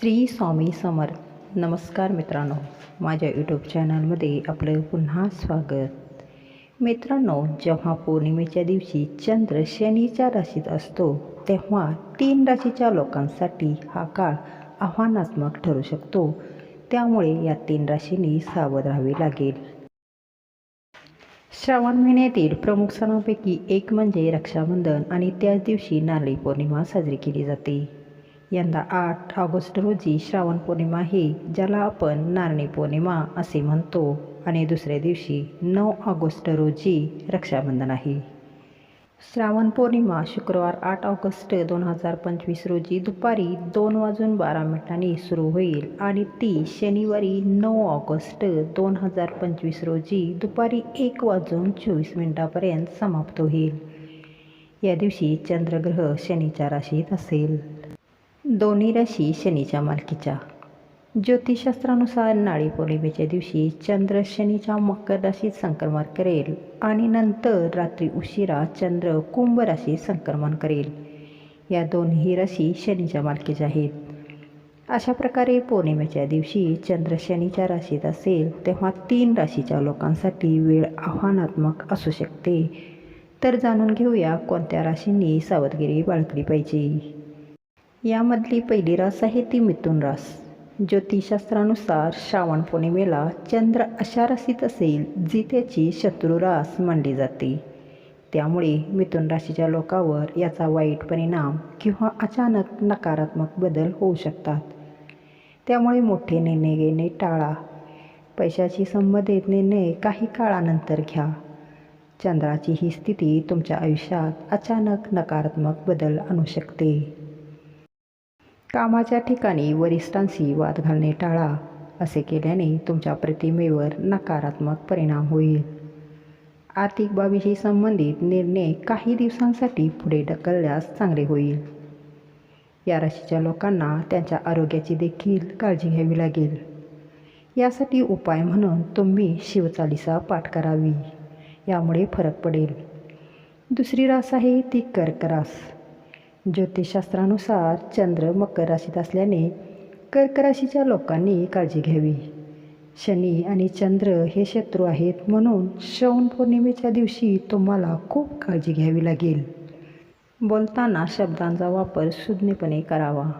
श्री स्वामी समर्थ. नमस्कार मित्रांनो. माझ्या यूट्यूब चॅनलमध्ये आपलं पुन्हा स्वागत. मित्रांनो जेव्हा पौर्णिमेच्या दिवशी चंद्र शनीच्या राशीत असतो तेव्हा तीन राशीच्या लोकांसाठी हा काळ आव्हानात्मक ठरू शकतो. त्यामुळे या तीन राशींनी सावध राहावे लागेल. श्रावण महिन्यातील प्रमुख सणांपैकी एक म्हणजे रक्षाबंधन आणि त्याच दिवशी नारळी पौर्णिमा साजरी केली जाते. यंदा आठ ऑगस्ट रोजी श्रावण पौर्णिमा आहे ज्याला आपण नारणी पौर्णिमा असे म्हणतो. आणि दुसऱ्या दिवशी नऊ ऑगस्ट रोजी रक्षाबंधन आहे. श्रावण पौर्णिमा शुक्रवार आठ ऑगस्ट दोन हजार पंचवीस रोजी दुपारी दोन वाजून बारा मिनिटांनी सुरू होईल. आणि ती शनिवारी नऊ ऑगस्ट दोन हजार पंचवीस रोजी दुपारी एक वाजून चोवीस मिनिटापर्यंत समाप्त होईल. या दिवशी चंद्रग्रह शनीच्या राशीत असेल. दोन्ही राशी शनीच्या मालकीच्या. ज्योतिषशास्त्रानुसार नाळी पौर्णिमेच्या दिवशी चंद्र शनीच्या मकर राशीत संक्रमण करेल आणि नंतर रात्री उशिरा चंद्र कुंभ राशीत संक्रमण करेल. या दोन्ही राशी शनीच्या मालकीच्या आहेत. अशा प्रकारे पौर्णिमेच्या दिवशी चंद्र शनीच्या राशीत असेल तेव्हा तीन राशीच्या लोकांसाठी वेळ आव्हानात्मक असू शकते. तर जाणून घेऊया कोणत्या राशींनी सावधगिरी बाळगली पाहिजे. यामधली पहिली रास आहे ती मिथुन रास ज्योतिषशास्त्रानुसार श्रावण पौर्णिमेला चंद्र अशा राशीत असेल जी त्याची शत्रू रास मानली जाते. त्यामुळे मिथुन राशीच्या लोकांवर याचा वाईट परिणाम किंवा अचानक नकारात्मक बदल होऊ शकतात. त्यामुळे मोठे निर्णय घेणे टाळा. पैशाशी संबंधित निर्णय काही काळानंतर घ्या. चंद्राची ही स्थिती तुमच्या आयुष्यात अचानक नकारात्मक बदल आणू शकते. कामाच्या ठिकाणी वरिष्ठांशी वाद घालणे टाळा असे केल्याने तुमच्या प्रतिमेवर नकारात्मक परिणाम होईल. आर्थिक बाबीशी संबंधित निर्णय काही दिवसांसाठी पुढे ढकलल्यास चांगले होईल. या राशीच्या लोकांना त्यांच्या आरोग्याची देखील काळजी घ्यावी लागेल. यासाठी उपाय म्हणून तुम्ही शिवचालिसा पाठ करावी. यामुळे फरक पडेल. दुसरी रास आहे ती कर्करास. ज्योतिषशास्त्रानुसार चंद्र मकर राशीत असल्याने कर्क राशीच्या लोकांनी काळजी घ्यावी. शनी आणि चंद्र हे शत्रू आहेत म्हणून श्रवण पौर्णिमेच्या दिवशी तुम्हाला खूप काळजी घ्यावी लागेल. बोलताना शब्दांचा वापर सुज्ञपणे करावा.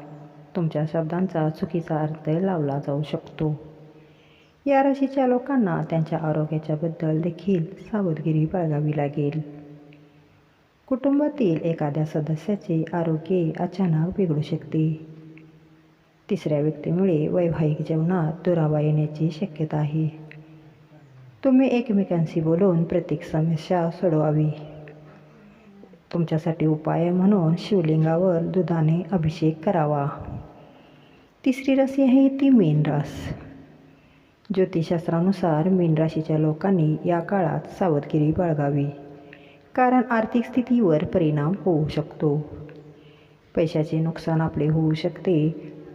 तुमच्या शब्दांचा चुकीचा अर्थ लावला जाऊ शकतो. या राशीच्या लोकांना त्यांच्या आरोग्याच्याबद्दल देखील सावधगिरी बाळगावी लागेल. कुटुंबातील एखाद्या सदस्याचे आरोग्य अचानक बिघडू शकते. तिसऱ्या व्यक्तीमुळे वैवाहिक जीवनात दुरावा येण्याची शक्यता आहे. तुम्ही एकमेकांशी बोलून प्रत्येक समस्या सोडवावी. तुमच्यासाठी उपाय म्हणून शिवलिंगावर दुधाने अभिषेक करावा. तिसरी राशी आहे ती मीन रास. ज्योतिषशास्त्रानुसार मीन राशीच्या लोकांनी या काळात सावधगिरी बाळगावी. कारण आर्थिक स्थितीवर परिणाम होऊ शकतो. पैशाचे नुकसान आपले होऊ शकते.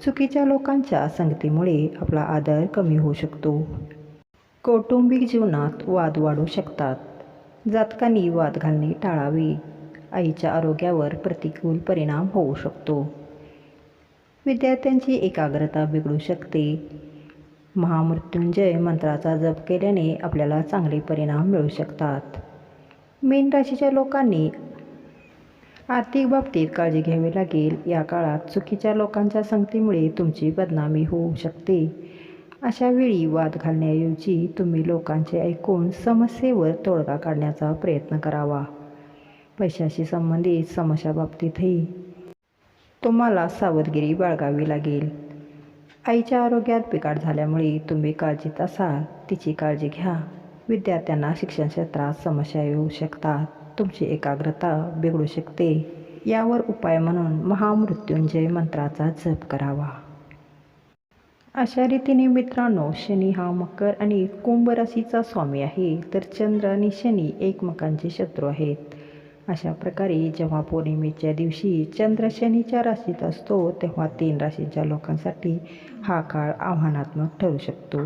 चुकीच्या लोकांच्या संगतीमुळे आपला आदर कमी होऊ शकतो. कौटुंबिक जीवनात वाद वाढू शकतात. जातकांनी वाद घालणे टाळावे. आईच्या आरोग्यावर प्रतिकूल परिणाम होऊ शकतो. विद्यार्थ्यांची एकाग्रता बिघडू शकते. महामृत्युंजय मंत्राचा जप केल्याने आपल्याला चांगले परिणाम मिळू शकतात. मीन राशीच्या लोकांनी आर्थिक बाबतीत काळजी घ्यावी लागेल. या काळात चुकीच्या लोकांच्या संगतीमुळे तुमची बदनामी होऊ शकते. अशा वेळी वाद घालण्याऐवजी तुम्ही लोकांचे ऐकून समस्येवर तोडगा काढण्याचा प्रयत्न करावा. पैशाशी संबंधित समस्याबाबतीतही तुम्हाला सावधगिरी बाळगावी लागेल. आईच्या आरोग्यात बिघाड झाल्यामुळे तुम्ही काळजीत असाल तिची काळजी घ्या. विद्यार्थ्यांना शिक्षण क्षेत्रात समस्या येऊ शकतात. तुमची एकाग्रता बिघडू शकते. यावर उपाय म्हणून महामृत्युंजय मंत्राचा जप करावा. अशा रीतीने मित्रांनो शनी हा मकर आणि कुंभ राशीचा स्वामी आहे. तर चंद्र आणि शनी एकमेकांचे शत्रू आहेत. अशा प्रकारे जेव्हा पौर्णिमेच्या दिवशी चंद्र शनीच्या राशीत असतो तेव्हा तीन राशीच्या लोकांसाठी हा काळ आव्हानात्मक ठरू शकतो.